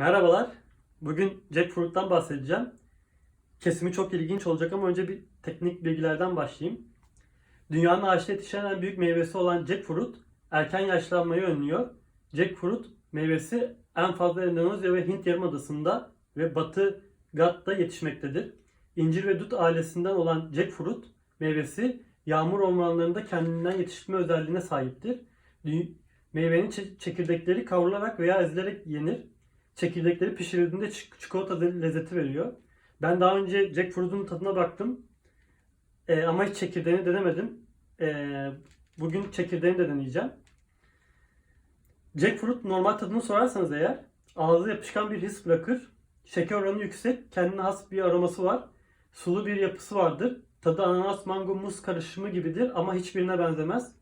Merhabalar. Bugün jackfruit'tan bahsedeceğim. Kesimi çok ilginç olacak ama önce bir teknik bilgilerden başlayayım. Dünyanın ağaçta yetişen en büyük meyvesi olan jackfruit erken yaşlanmayı önlüyor. Jackfruit meyvesi en fazla Endonezya ve Hint Yarımadası'nda ve Batı Ghât'ta yetişmektedir. İncir ve dut ailesinden olan jackfruit meyvesi yağmur ormanlarında kendinden yetiştirme özelliğine sahiptir. Meyvenin çe- çekirdekleri kavrularak veya ezilerek yenir. Çekirdekleri pişirildiğinde çik- çikolata lezzeti veriyor. Ben daha önce jackfruit'un tadına baktım. Ee, ama hiç çekirdeğini denemedim. Ee, bugün çekirdeğini de deneyeceğim. Jackfruit normal tadını sorarsanız eğer ağızda yapışkan bir his bırakır. Şeker oranı yüksek, kendine has bir aroması var. Sulu bir yapısı vardır. Tadı ananas, mango, muz karışımı gibidir ama hiçbirine benzemez.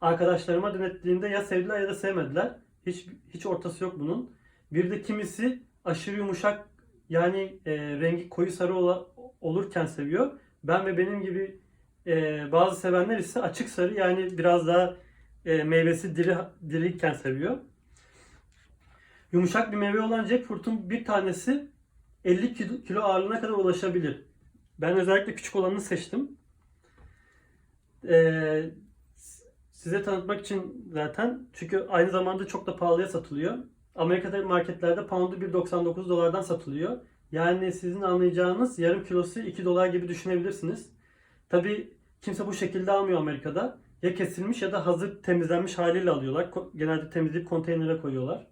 Arkadaşlarıma denettiğimde ya sevdiler ya da sevmediler. Hiç hiç ortası yok bunun. Bir de kimisi aşırı yumuşak yani e, rengi koyu sarı ola- olurken seviyor. Ben ve benim gibi e, bazı sevenler ise açık sarı yani biraz daha e, meyvesi diri diriyken seviyor. Yumuşak bir meyve olan jackfruit'un bir tanesi 50 kilo, ağırlığına kadar ulaşabilir. Ben özellikle küçük olanını seçtim. Ee, size tanıtmak için zaten çünkü aynı zamanda çok da pahalıya satılıyor. Amerika'da marketlerde pound'u 1.99 dolardan satılıyor. Yani sizin anlayacağınız yarım kilosu 2 dolar gibi düşünebilirsiniz. Tabi kimse bu şekilde almıyor Amerika'da. Ya kesilmiş ya da hazır temizlenmiş haliyle alıyorlar. Genelde temizleyip konteynere koyuyorlar.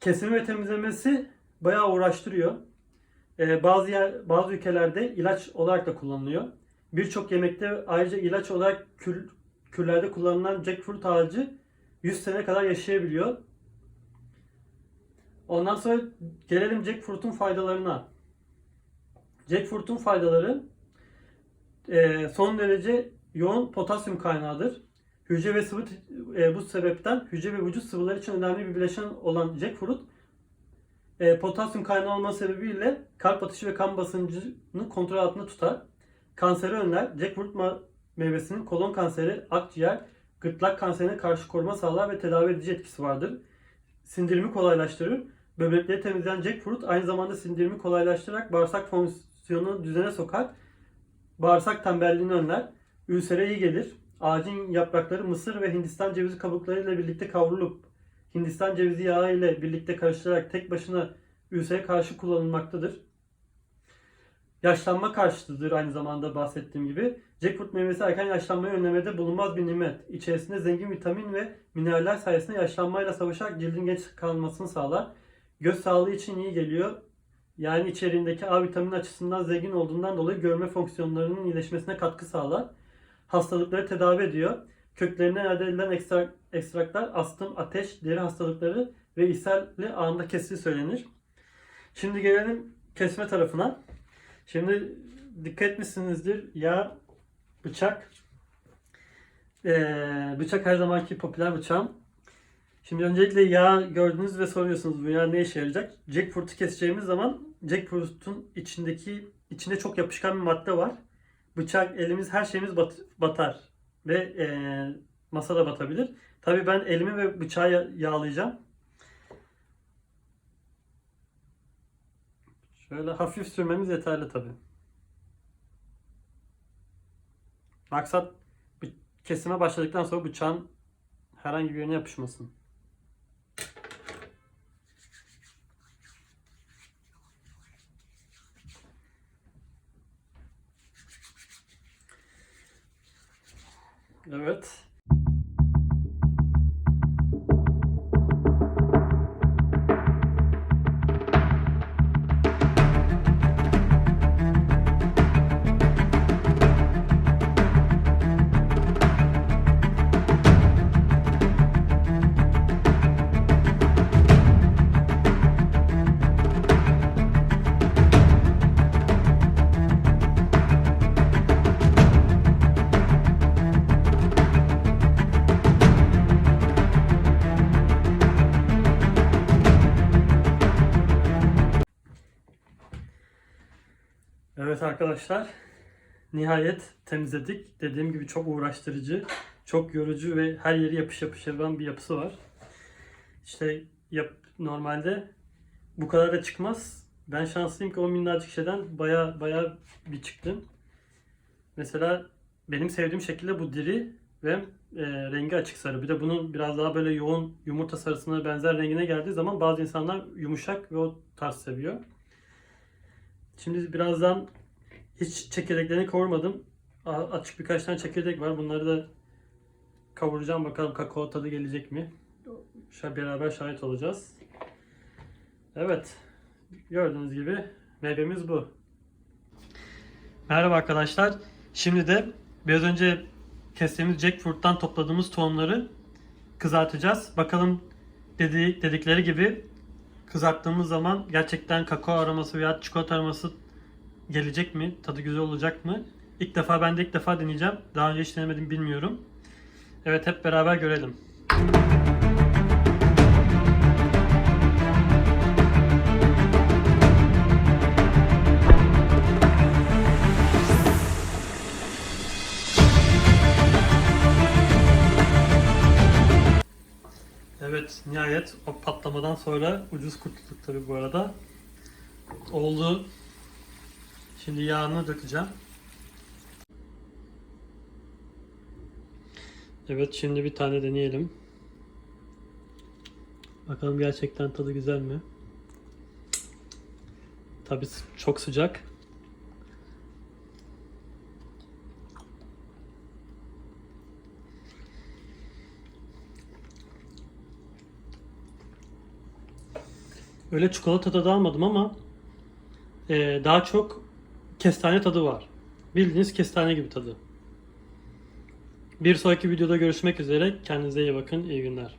Kesimi ve temizlemesi bayağı uğraştırıyor. Ee, bazı yer, bazı ülkelerde ilaç olarak da kullanılıyor. Birçok yemekte ayrıca ilaç olarak kül, küllerde kullanılan jackfruit ağacı 100 sene kadar yaşayabiliyor. Ondan sonra gelelim jackfruit'un faydalarına. Jackfruit'un faydaları e, son derece yoğun potasyum kaynağıdır. Hücre ve sıvı e, bu sebepten hücre ve vücut sıvıları için önemli bir bileşen olan jackfruit e, potasyum kaynağı olması sebebiyle kalp atışı ve kan basıncını kontrol altında tutar. Kanseri önler. Jackfruit meyvesinin kolon kanseri, akciğer, gırtlak kanserine karşı koruma sağlar ve tedavi edici etkisi vardır. Sindirimi kolaylaştırır. Böbrekleri temizleyen jackfruit aynı zamanda sindirimi kolaylaştırarak bağırsak fonksiyonunu düzene sokar. Bağırsak tembelliğini önler. Ülsere iyi gelir. Ağacın yaprakları mısır ve hindistan cevizi kabukları ile birlikte kavrulup Hindistan cevizi yağı ile birlikte karıştırarak tek başına ülsere karşı kullanılmaktadır. Yaşlanma karşıtıdır aynı zamanda bahsettiğim gibi. Jackfruit meyvesi erken yaşlanmayı önlemede bulunmaz bir nimet. İçerisinde zengin vitamin ve mineraller sayesinde yaşlanmayla savaşarak cildin genç kalmasını sağlar. Göz sağlığı için iyi geliyor. Yani içeriğindeki A vitamini açısından zengin olduğundan dolayı görme fonksiyonlarının iyileşmesine katkı sağlar. Hastalıkları tedavi ediyor. Köklerinden elde edilen ekstrak, ekstraklar astım, ateş, deri hastalıkları ve ishalli anında kesili söylenir. Şimdi gelelim kesme tarafına. Şimdi dikkat etmişsinizdir ya bıçak. Ee, bıçak her zamanki popüler bıçağım. Şimdi öncelikle yağ gördünüz ve soruyorsunuz bu yağ ne işe yarayacak? Jackfruit'u keseceğimiz zaman jackfruit'un içindeki içinde çok yapışkan bir madde var. Bıçak, elimiz, her şeyimiz bat- batar ve e, masada batabilir. Tabii ben elimi ve bıçağı ya- yağlayacağım. Şöyle hafif sürmemiz yeterli tabii. Maksat bı- kesime başladıktan sonra bıçağın herhangi bir yerine yapışmasın. Evet. Evet arkadaşlar. Nihayet temizledik. Dediğim gibi çok uğraştırıcı, çok yorucu ve her yeri yapış yapış yapan bir yapısı var. işte yap normalde bu kadar da çıkmaz. Ben şanslıyım ki o minnacık şeyden baya baya bir çıktım. Mesela benim sevdiğim şekilde bu diri ve e, rengi açık sarı. Bir de bunun biraz daha böyle yoğun yumurta sarısına benzer rengine geldiği zaman bazı insanlar yumuşak ve o tarz seviyor. Şimdi birazdan hiç çekirdeklerini kavurmadım. Açık birkaç tane çekirdek var. Bunları da kavuracağım. Bakalım kakao tadı gelecek mi? Şöyle beraber şahit olacağız. Evet. Gördüğünüz gibi meyvemiz bu. Merhaba arkadaşlar. Şimdi de biraz önce kestiğimiz jackfruit'tan topladığımız tohumları kızartacağız. Bakalım dedi, dedikleri gibi kızarttığımız zaman gerçekten kakao aroması veya çikolata aroması gelecek mi? Tadı güzel olacak mı? İlk defa ben de ilk defa deneyeceğim. Daha önce hiç denemedim bilmiyorum. Evet hep beraber görelim. Evet nihayet o patlamadan sonra ucuz kurtulduk tabi bu arada. Oldu. Şimdi yağını dökeceğim. Evet şimdi bir tane deneyelim. Bakalım gerçekten tadı güzel mi? Tabi çok sıcak. Öyle çikolata tadı almadım ama e, daha çok kestane tadı var. Bildiğiniz kestane gibi tadı. Bir sonraki videoda görüşmek üzere. Kendinize iyi bakın. İyi günler.